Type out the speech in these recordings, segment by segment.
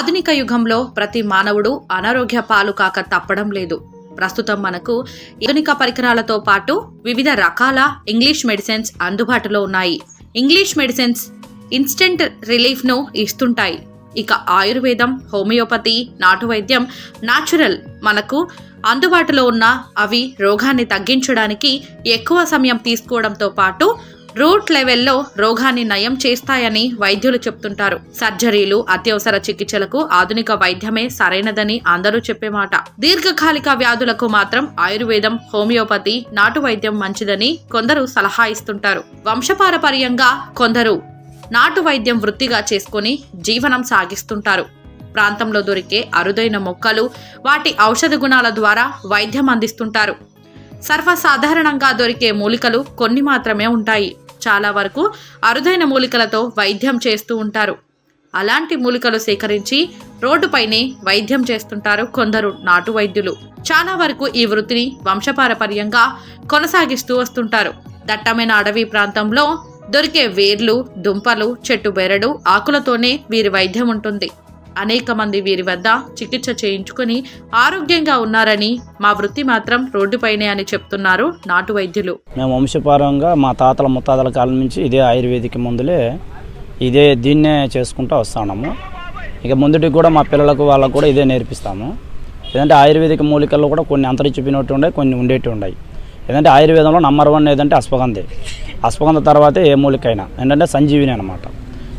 ఆధునిక యుగంలో ప్రతి మానవుడు అనారోగ్య పాలు కాక తప్పడం లేదు. ప్రస్తుతం మనకు ఆధునిక పరికరాలతో పాటు వివిధ రకాల ఇంగ్లీష్ మెడిసిన్స్ అందుబాటులో ఉన్నాయి. ఇంగ్లీష్ మెడిసిన్స్ ఇన్స్టెంట్ రిలీఫ్ను ఇస్తుంటాయి. ఇక ఆయుర్వేదం హోమియోపతి నాటు వైద్యం నాచురల్ మనకు అందుబాటులో ఉన్న అవి రోగాన్ని తగ్గించడానికి ఎక్కువ సమయం తీసుకోవడంతో పాటు రూట్ లెవెల్లో రోగాన్ని నయం చేస్తాయని వైద్యులు చెప్తుంటారు. సర్జరీలు అత్యవసర చికిత్సలకు ఆధునిక వైద్యమే సరైనదని అందరూ చెప్పే మాట దీర్ఘకాలిక వ్యాధులకు మాత్రం ఆయుర్వేదం హోమియోపతి నాటు వైద్యం మంచిదని కొందరు సలహా ఇస్తుంటారు. వంశపారపర్యంగా కొందరు నాటు వైద్యం వృత్తిగా చేసుకుని జీవనం సాగిస్తుంటారు. ప్రాంతంలో దొరికే అరుదైన మొక్కలు వాటి ఔషధ గుణాల ద్వారా వైద్యం అందిస్తుంటారు. సర్వసాధారణంగా దొరికే మూలికలు కొన్ని మాత్రమే ఉంటాయి. చాలా వరకు అరుదైన మూలికలతో వైద్యం చేస్తూ ఉంటారు. అలాంటి మూలికలు సేకరించి రోడ్డుపైనే వైద్యం చేస్తుంటారు కొందరు నాటు వైద్యులు. చాలా వరకు ఈ వృత్తిని వంశపారపర్యంగా కొనసాగిస్తూ వస్తుంటారు. దట్టమైన అడవి ప్రాంతంలో దొరికే వేర్లు దుంపలు చెట్టు బెరడు ఆకులతోనే వీరి వైద్యం ఉంటుంది. అనేక మంది వీరి వద్ద చికిత్స చేయించుకుని ఆరోగ్యంగా ఉన్నారని మా వృత్తి మాత్రం రోడ్డుపైనే అని చెప్తున్నారు నాటు వైద్యులు. మేము వంశపారంగా మా తాతల ముత్తాతల కాలం నుంచి ఇదే ఆయుర్వేదిక మందులే ఇదే దీన్నే చేసుకుంటూ వస్తున్నాము ఇక ముందుటికి కూడా మా పిల్లలకు వాళ్ళకు కూడా ఇదే నేర్పిస్తాము. ఏదంటే ఆయుర్వేదిక మూలికల్లో కూడా కొన్ని అంతరించిపోయినట్టు ఉండే కొన్ని ఉండేటి ఉన్నాయి ఏదంటే ఆయుర్వేదంలో నంబర్ వన్ ఏదంటే అశ్వగంధే. అశ్వగంధ తర్వాతే ఏ మూలికైనా ఏంటంటే సంజీవిని అనమాట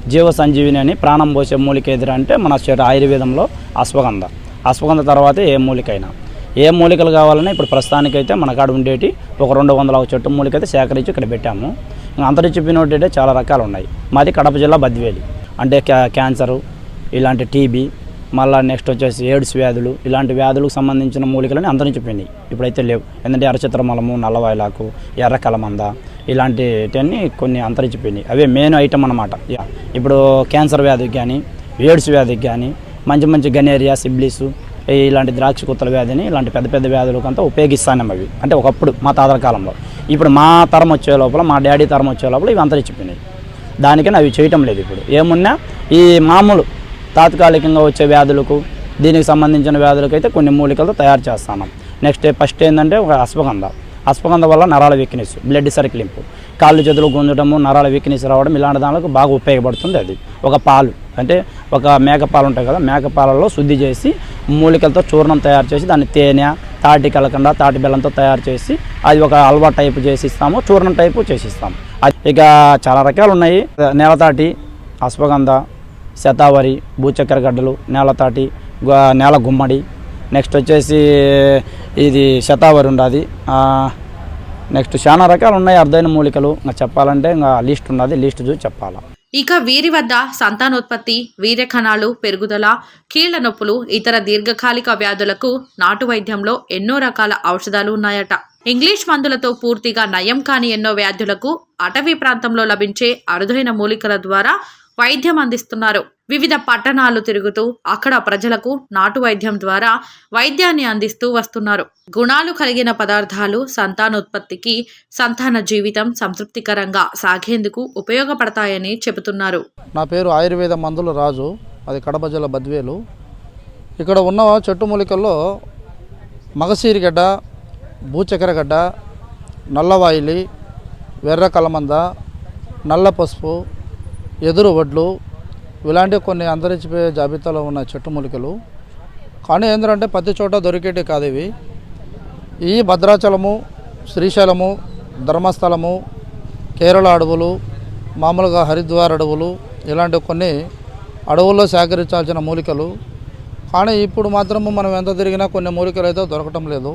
జీవ సంజీవిని అని ప్రాణం పోసే మూలిక ఎదురు అంటే మన ఆయుర్వేదంలో అశ్వగంధ. అశ్వగంధ తర్వాత ఏ మూలికైనా. ఏ మూలికలు కావాలన్నా ఇప్పుడు ప్రస్తుతానికైతే మన కాడ ఉండేటి ఒక రెండు వందల ఒక చెట్టు మూలిక అయితే సేకరించి ఇక్కడ పెట్టాము. ఇంకా అంతరించిపోయినట్టు చాలా రకాలు ఉన్నాయి. మాది కడప జిల్లా బద్వేలి. అంటే క్యా క్యాన్సరు ఇలాంటి టీబీ మళ్ళీ నెక్స్ట్ వచ్చేసి ఎయిడ్స్ వ్యాధులు ఇలాంటి వ్యాధులకు సంబంధించిన మూలికలని అంతరించిపోయినాయి ఇప్పుడైతే లేవు. ఎందుకంటే ఎర్రచిత్రమలము నల్లవాయిలాకు ఎర్ర కలమంద ఇలాంటివన్నీ కొన్ని అంతరించిపోయినాయి అవే మెయిన్ ఐటమ్ అనమాట ఇప్పుడు క్యాన్సర్ వ్యాధికి కానీ ఎయిడ్స్ వ్యాధికి కానీ మంచి మంచి గనేరియా సిబ్లిస్ ఇలాంటి ద్రాక్ష కుత్తల వ్యాధిని ఇలాంటి పెద్ద పెద్ద వ్యాధులకు అంతా ఉపయోగిస్తాను అవి. అంటే ఒకప్పుడు మా తాతల కాలంలో. ఇప్పుడు మా తరం వచ్చే లోపల మా డాడీ తరం వచ్చే లోపల ఇవి అంతరించిపోయినాయి దానికని అవి చేయటం లేదు ఇప్పుడు. ఏమున్నా ఈ మామూలు తాత్కాలికంగా వచ్చే వ్యాధులకు దీనికి సంబంధించిన వ్యాధులకు అయితే కొన్ని మూలికలతో తయారు చేస్తాను నెక్స్ట్ ఫస్ట్ ఏంటంటే ఒక అశ్వగంధ. అశ్వగంధ వల్ల నరాల వీక్నెస్ బ్లడ్ సర్కిలింపు కాళ్ళు చేతులు గుంజడము నరాల వీక్నెస్ రావడం ఇలాంటి దానికి బాగా ఉపయోగపడుతుంది అది. ఒక పాలు అంటే ఒక మేకపాలు ఉంటాయి కదా మేకపాలలో శుద్ధి చేసి మూలికలతో చూర్ణం తయారు చేసి దాన్ని తేనె తాటి కలకండ తాటి బెల్లంతో తయారు చేసి అది ఒక హల్వా టైపు చేసి ఇస్తాము చూర్ణం టైపు చేసి ఇస్తాము. ఇక చాలా రకాలు ఉన్నాయి. నేలతాటి అశ్వగంధ శతావరి భూచక్కెర గడ్డలు నేలతాటి నేల గుమ్మడి. నెక్స్ట్ వచ్చేసి ఇది శతావరి ఉండాది. నెక్స్ట్ చాలా రకాలు ఉన్నాయి. అరుదైన మూలికలు. ఇంకా చెప్పాలంటే ఇంకా లిస్ట్ ఉన్నది. లిస్ట్ చూసి చెప్పాలా. ఇక వీరి వద్ద సంతానోత్పత్తి వీర్య కణాలు పెరుగుదల కీళ్ళ నొప్పులు ఇతర దీర్ఘకాలిక వ్యాధులకు నాటు వైద్యంలో ఎన్నో రకాల ఔషధాలు ఉన్నాయట. ఇంగ్లీష్ మందులతో పూర్తిగా నయం కాని ఎన్నో వ్యాధులకు అటవీ ప్రాంతంలో లభించే అరుదైన మూలికల ద్వారా వైద్యం అందిస్తున్నారు. వివిధ పట్టణాలు తిరుగుతూ అక్కడ ప్రజలకు నాటు వైద్యం ద్వారా వైద్యాన్ని అందిస్తూ వస్తున్నారు. గుణాలు కలిగిన పదార్థాలు సంతానోత్పత్తికి సంతాన జీవితం సంతృప్తికరంగా సాగేందుకు ఉపయోగపడతాయని చెబుతున్నారు. నా పేరు ఆయుర్వేద మందుల రాజు. అది కడప జిల్లా బద్వేలు. ఇక్కడ ఉన్న చెట్టు మూలికల్లో మగసీరిగడ్డ భూచక్కెరగడ్డ నల్లవాయిలి వెర్ర కలమంద నల్ల పసుపు ఎదురు వడ్లు ఇలాంటి కొన్ని అంతరించిపోయే జాబితాలో ఉన్న చెట్టు మూలికలు. కానీ ఏంటంటే ప్రతి చోట దొరికేటి కాదు ఇవి. ఈ భద్రాచలము శ్రీశైలము ధర్మస్థలము కేరళ అడవులు మామూలుగా హరిద్వార్ అడవులు ఇలాంటి కొన్ని అడవుల్లో సేకరించాల్సిన మూలికలు. కానీ ఇప్పుడు మాత్రము మనం ఎంత తిరిగినా కొన్ని మూలికలు అయితే దొరకటం లేదు.